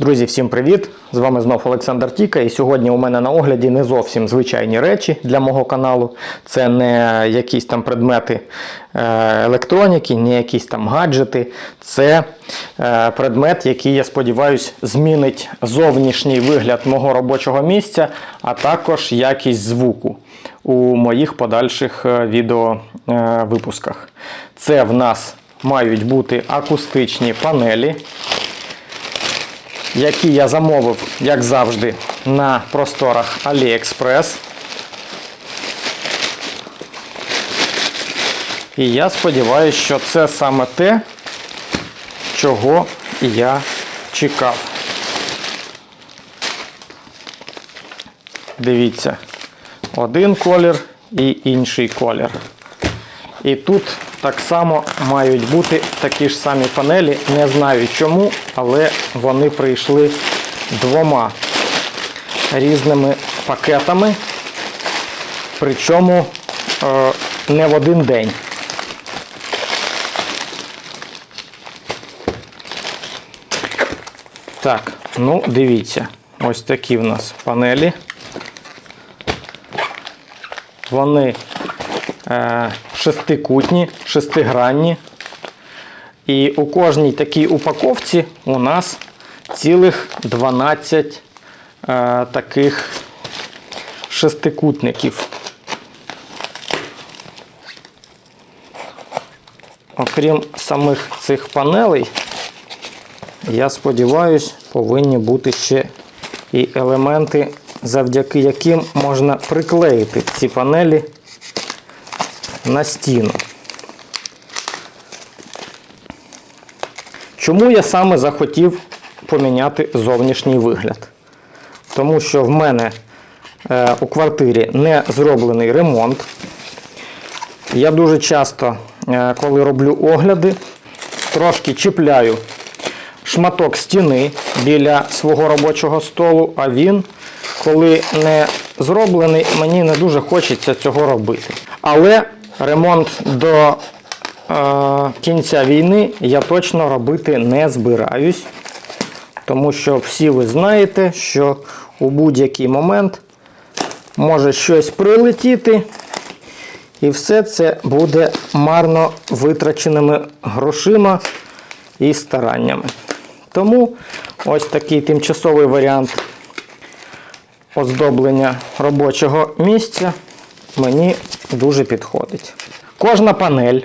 Друзі, всім привіт! З вами знов Олександр Тіка. І сьогодні у мене на огляді не зовсім звичайні речі для мого каналу. Це не якісь там предмети е, електроніки, не якісь там гаджети. Це е, предмет, який, я сподіваюся, змінить зовнішній вигляд мого робочого місця, а також якість звуку у моїх подальших е, відеовипусках. Це в нас мають бути акустичні панелі які я замовив, як завжди, на просторах AliExpress. І я сподіваюся, що це саме те, чого я чекав. Дивіться, один колір і інший колір. І тут так само мають бути такі ж самі панелі. Не знаю чому, але вони прийшли двома різними пакетами. Причому е, не в один день. Так, ну дивіться, ось такі в нас панелі. Вони е, шестикутні, шестигранні. І у кожній такій упаковці у нас цілих 12 е, таких шестикутників. Окрім самих цих панелей, я сподіваюся, повинні бути ще і елементи, завдяки яким можна приклеїти ці панелі на стіну. Чому я саме захотів поміняти зовнішній вигляд? Тому що в мене е, у квартирі не зроблений ремонт. Я дуже часто, е, коли роблю огляди, трошки чіпляю шматок стіни біля свого робочого столу, а він, коли не зроблений, мені не дуже хочеться цього робити. Але ремонт до е, кінця війни я точно робити не збираюсь, тому що всі ви знаєте, що у будь-який момент може щось прилетіти, і все це буде марно витраченими грошима і стараннями. Тому ось такий тимчасовий варіант оздоблення робочого місця мені дуже підходить. Кожна панель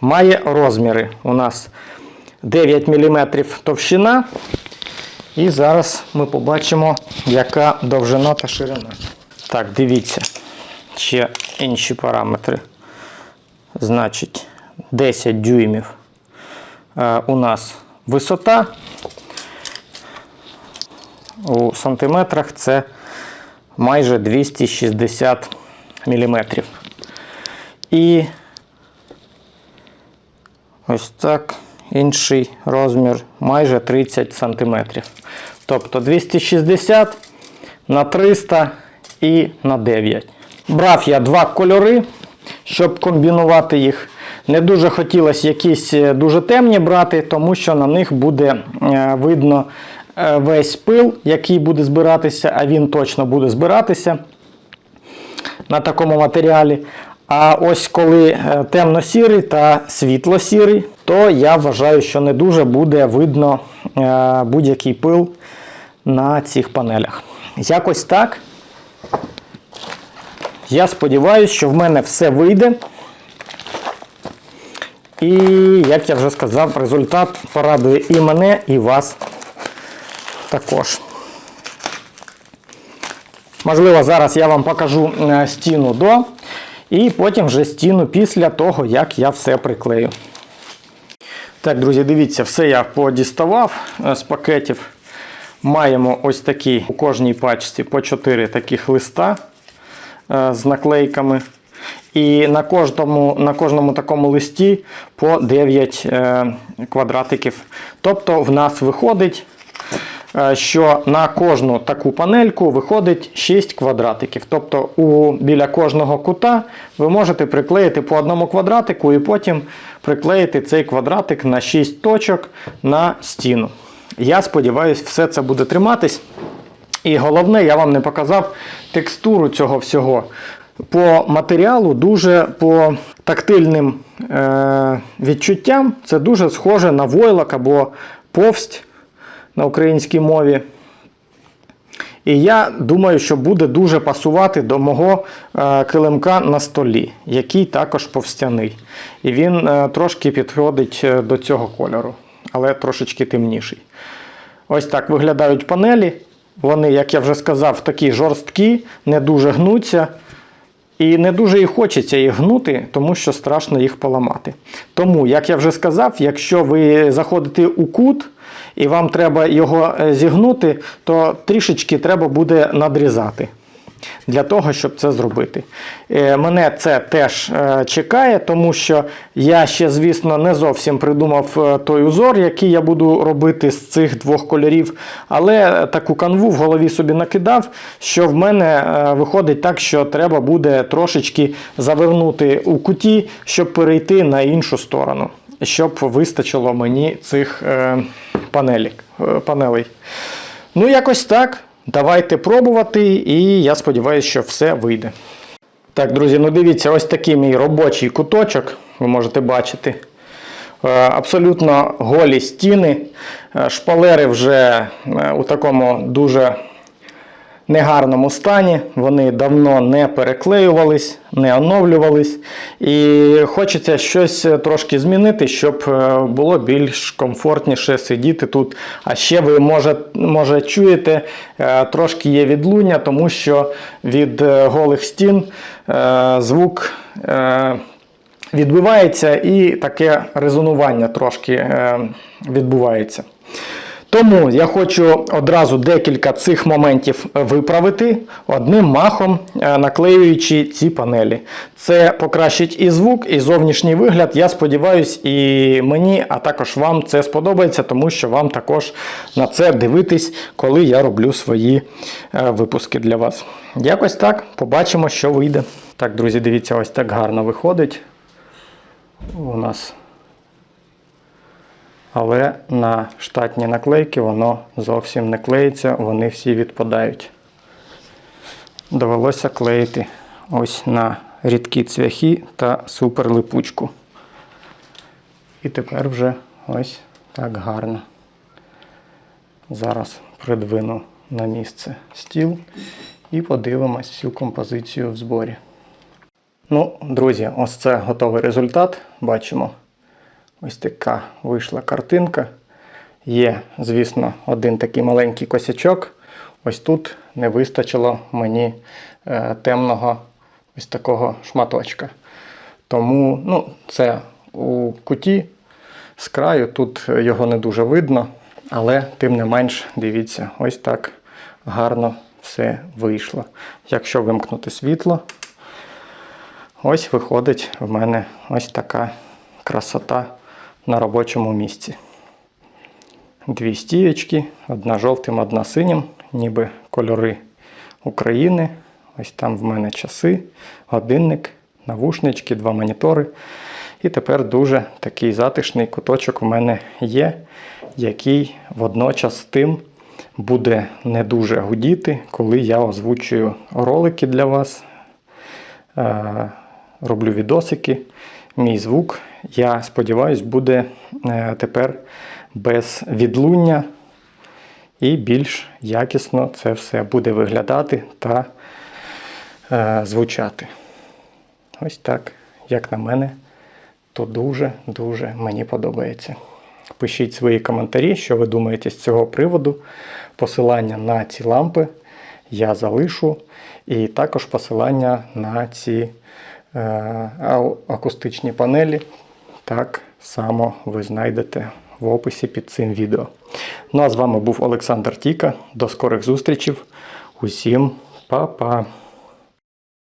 має розміри. У нас 9 мм товщина. І зараз ми побачимо, яка довжина та ширина. Так, дивіться, ще інші параметри. Значить, 10 дюймів е, у нас висота. У сантиметрах це майже 260 мм. І ось так інший розмір майже 30 см. Тобто 260 на 300 і на 9. Брав я два кольори, щоб комбінувати їх. Не дуже хотілося якісь е, дуже темні брати, тому що на них буде е, видно е, весь пил, який буде збиратися, а він точно буде збиратися на такому матеріалі. А ось коли е, темно-сірий та світло-сірий, то я вважаю, що не дуже буде видно е, будь-який пил на цих панелях. Якось так. Я сподіваюся, що в мене все вийде. І, як я вже сказав, результат порадує і мене, і вас також. Можливо, зараз я вам покажу е, стіну до, і потім вже стіну після того, як я все приклею. Так, друзі, дивіться, все я подіставав е, з пакетів. Маємо ось такі у кожній пачці по 4 таких листа е, з наклейками. І на кожному, на кожному такому листі по 9 е, квадратиків. Тобто в нас виходить що на кожну таку панельку виходить 6 квадратиків. Тобто у, біля кожного кута ви можете приклеїти по одному квадратику і потім приклеїти цей квадратик на 6 точок на стіну. Я сподіваюся, все це буде триматись. І головне, я вам не показав текстуру цього всього. По матеріалу, дуже по тактильним е- відчуттям, це дуже схоже на войлок або повсть на українській мові. І я думаю, що буде дуже пасувати до мого е, килимка на столі, який також повстяний. І він е, трошки підходить е, до цього кольору, але трошечки темніший. Ось так виглядають панелі. Вони, як я вже сказав, такі жорсткі, не дуже гнуться. І не дуже і хочеться їх гнути, тому що страшно їх поламати. Тому, як я вже сказав, якщо ви заходите у кут і вам треба його е, зігнути, то трішечки треба буде надрізати для того, щоб це зробити. Е, Мене це теж е, чекає, тому що я ще, звісно, не зовсім придумав е, той узор, який я буду робити з цих двох кольорів, але таку канву в голові собі накидав, що в мене виходить так, що треба буде трошечки завернути у куті, щоб перейти на іншу сторону, щоб вистачило мені цих панелік, панелей. Ну, якось так. Давайте пробувати, і я сподіваюся, що все вийде. Так, друзі, ну дивіться, ось такий мій робочий куточок, ви можете бачити. Е, Абсолютно голі стіни. Е, Шпалери вже е, у такому дуже негарному стані. Вони давно не переклеювались, не оновлювались. І хочеться щось трошки змінити, щоб е, було більш комфортніше сидіти тут. А ще ви може, може чуєте, е, трошки є відлуння, тому що від е, голих стін е, звук. е, Відбивається і таке резонування трошки е, відбувається. Тому я хочу одразу декілька цих моментів виправити одним махом, е, наклеюючи ці панелі. Це покращить і звук, і зовнішній вигляд. Я сподіваюся, і мені, а також вам це сподобається, тому що вам також на це дивитись, коли я роблю свої е, випуски для вас. Якось так, побачимо, що вийде. Так, друзі, дивіться, ось так гарно виходить у нас. Але на штатні наклейки воно зовсім не клеїться, вони всі відпадають. Довелося клеїти ось на рідкі цвяхи та суперлипучку. І тепер вже ось так гарно. Зараз придвину на місце стіл і подивимось всю композицію в зборі. Ну, друзі, ось це готовий результат. Бачимо, ось така вийшла картинка. Є, звісно, один такий маленький косячок. Ось тут не вистачило мені е, темного ось такого шматочка. Тому ну, це у куті з краю, тут його не дуже видно, але тим не менш, дивіться, ось так гарно все вийшло. Якщо вимкнути світло, Ось виходить в мене ось така красота на робочому місці. Дві стієчки, одна жовтим, одна синім, ніби кольори України. Ось там в мене часи, годинник, навушнички, два монітори. І тепер дуже такий затишний куточок у мене є, який водночас тим буде не дуже гудіти, коли я озвучую ролики для вас. Е, роблю відосики. Мій звук, я сподіваюся, буде е, тепер без відлуння і більш якісно це все буде виглядати та е, звучати. Ось так, як на мене, то дуже-дуже мені подобається. Пишіть свої коментарі, що ви думаєте з цього приводу. Посилання на ці лампи я залишу, і також посилання на ці е, акустичні панелі. Так само ви знайдете в описі під цим відео. Ну а з вами був Олександр Тіка. До скорих зустрічів. Усім па-па!